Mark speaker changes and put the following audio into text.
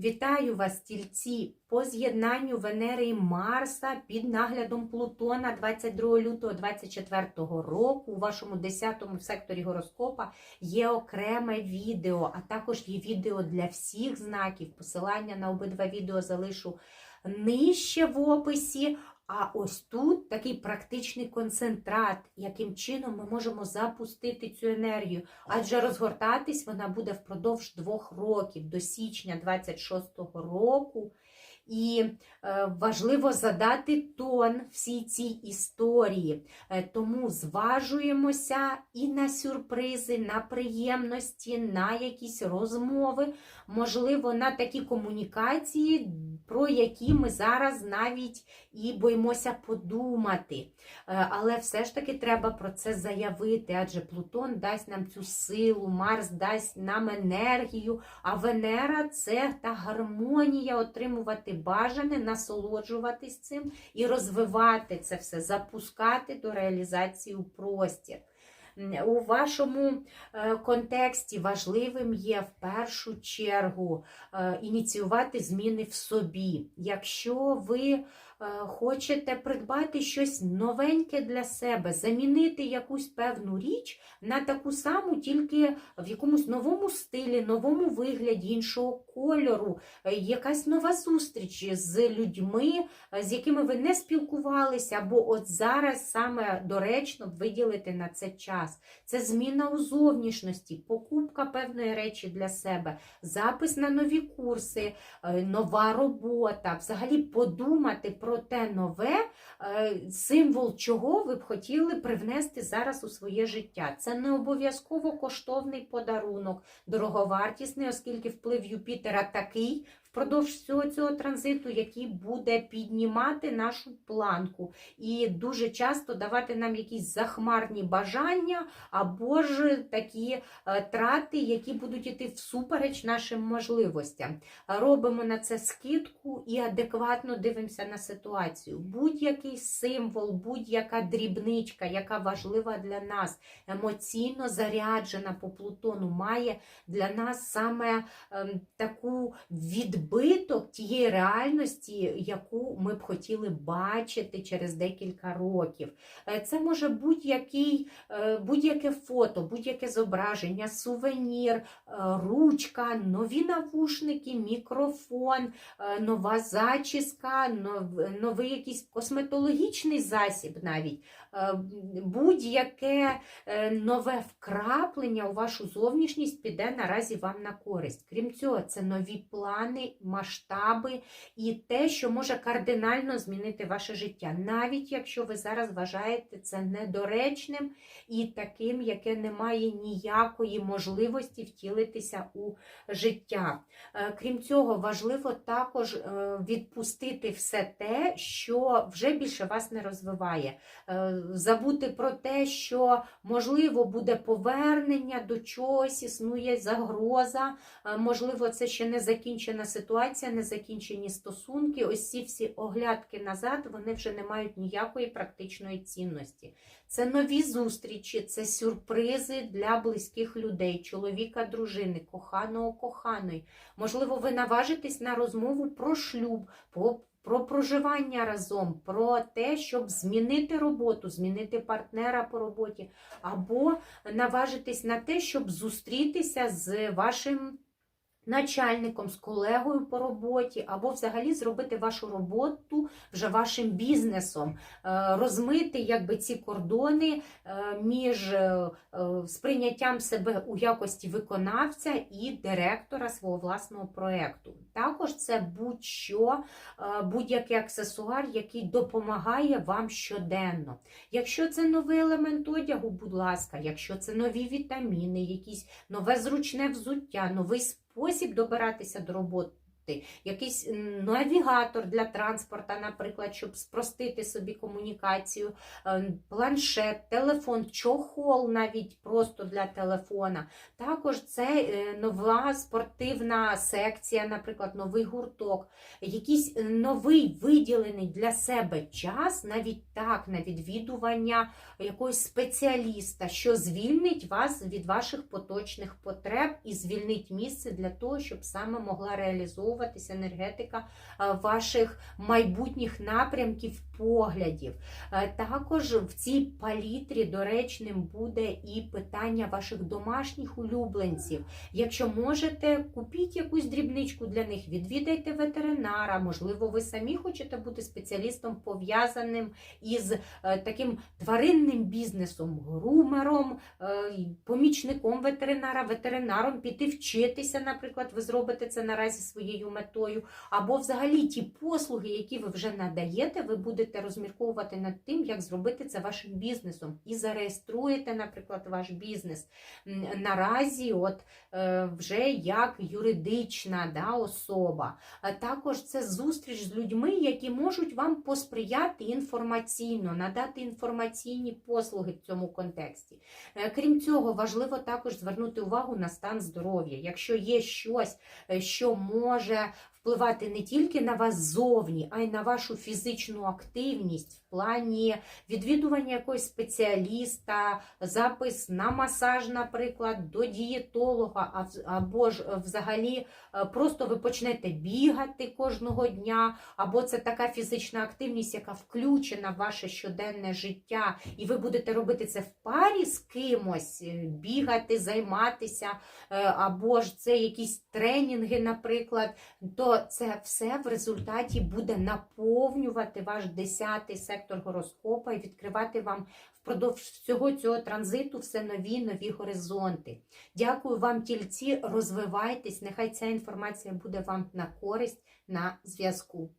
Speaker 1: Вітаю вас, тільці, по з'єднанню Венери і Марса під наглядом Плутона 22 лютого 2024 року. У вашому 10-му секторі гороскопа є окреме відео, а також є відео для всіх знаків. Посилання на обидва відео залишу нижче в описі. А ось тут такий практичний концентрат, яким чином ми можемо запустити цю енергію. Адже розгортатись вона буде впродовж двох років до січня 26-го року. І е, важливо задати тон всій цій історії. Е, тому зважуємося і на сюрпризи, на приємності, на якісь розмови, можливо, на такі комунікації, про які ми зараз навіть і боїмося подумати. Е, Але все ж таки треба про це заявити, адже Плутон дасть нам цю силу, Марс дасть нам енергію, а Венера це та гармонія, отримувати бажане, насолоджуватись цим і розвивати це все, запускати до реалізації у простір. У вашому е, контексті важливим є в першу чергу е, ініціювати зміни в собі. Якщо ви е, хочете придбати щось новеньке для себе, замінити якусь певну річ на таку саму, тільки в якомусь новому стилі, новому вигляді, іншого кольору, якась нова зустріч з людьми, з якими ви не спілкувалися, або от зараз саме доречно виділити на це час. Це зміна у зовнішності, покупка певної речі для себе, запис на нові курси, е, нова робота, взагалі подумати про те нове, е, символ чого ви б хотіли привнести зараз у своє життя. Це не обов'язково коштовний подарунок, дороговартісний, оскільки вплив Юпітера такий впродовж всього цього транзиту, який буде піднімати нашу планку і дуже часто давати нам якісь захмарні бажання або ж такі е, трати, які будуть іти всупереч нашим можливостям. Робимо на це скидку і адекватно дивимося на ситуацію. Будь-який символ, будь-яка дрібничка, яка важлива для нас, емоційно заряджена по Плутону, має для нас саме ем, таку відбиток тієї реальності, яку ми б хотіли бачити через декілька років. Е, Це може будь-який, е, будь-яке фото, будь-яке зображення, сувенір, е, ручка, нові навушники, мікрофон, нова зачіска, новий якийсь косметологічний засіб навіть. Будь-яке нове вкраплення у вашу зовнішність піде наразі вам на користь. Крім цього, це нові плани, масштаби і те, що може кардинально змінити ваше життя, навіть якщо ви зараз вважаєте це недоречним і таким, яке не має ніякої можливості втілитися у життя. Е, Крім цього, важливо також е, відпустити все те, що вже більше вас не розвиває. Е, Забути про те, що можливо буде повернення до чогось, існує загроза, можливо, це ще не закінчена ситуація, не закінчені стосунки. Ось ці всі оглядки назад вони вже не мають ніякої практичної цінності. Це нові зустрічі, це сюрпризи для близьких людей, чоловіка, дружини, коханого, коханої. Можливо, ви наважитесь на розмову про шлюб, про, про проживання разом, про те, щоб змінити роботу, змінити партнера по роботі, або наважитесь на те, щоб зустрітися з вашим. Начальником, з колегою по роботі, або взагалі зробити вашу роботу вже вашим бізнесом, Е, розмити якби ці кордони е, між е, сприйняттям себе у якості виконавця і директора свого власного проєкту. Також це будь-що, будь-який аксесуар, який допомагає вам щоденно. Якщо це новий елемент одягу, будь ласка, якщо це нові вітаміни, якісь нове зручне взуття, новий спосіб добиратися до роботи. Якийсь навігатор для транспорту, наприклад, щоб спростити собі комунікацію, е, планшет, телефон, чохол навіть просто для телефона. Також це е, нова спортивна секція, наприклад, новий гурток, якийсь е, новий виділений для себе час, навіть так, на відвідування якогось спеціаліста, що звільнить вас від ваших поточних потреб і звільнить місце для того, щоб саме могла реалізовувати розмальовуватися енергетика е, ваших майбутніх напрямків, поглядів. Е, Також в цій палітрі доречним буде і питання ваших домашніх улюбленців. Якщо можете, купіть якусь дрібничку для них, відвідайте ветеринара. Можливо, ви самі хочете бути спеціалістом пов'язаним із е, таким тваринним бізнесом, грумером, помічником ветеринара, ветеринаром, піти вчитися, наприклад, ви зробите це наразі своєю метою. Або взагалі ті послуги, які ви вже надаєте, ви будете розмірковувати над тим, як зробити це вашим бізнесом. І зареєструєте, наприклад, ваш бізнес. Наразі, от е, вже як юридична да, особа. Також це зустріч з людьми, які можуть вам посприяти інформаційно, надати інформаційні послуги в цьому контексті. Е, Крім цього, важливо також звернути увагу на стан здоров'я. Якщо є щось, е, що може Yeah. Впливати не тільки на вас зовні, а й на вашу фізичну активність в плані відвідування якогось спеціаліста, запис на масаж, наприклад, до дієтолога, або ж е, взагалі е, просто ви почнете бігати кожного дня, або це така фізична активність, яка включена в ваше щоденне життя, і ви будете робити це в парі з кимось, е, бігати, займатися, або ж це якісь тренінги, наприклад, то це все в результаті буде наповнювати ваш 10-й сектор гороскопа і відкривати вам впродовж всього цього транзиту все нові нові горизонти. Дякую вам, тільці, розвивайтесь. Нехай ця інформація буде вам на користь на зв'язку.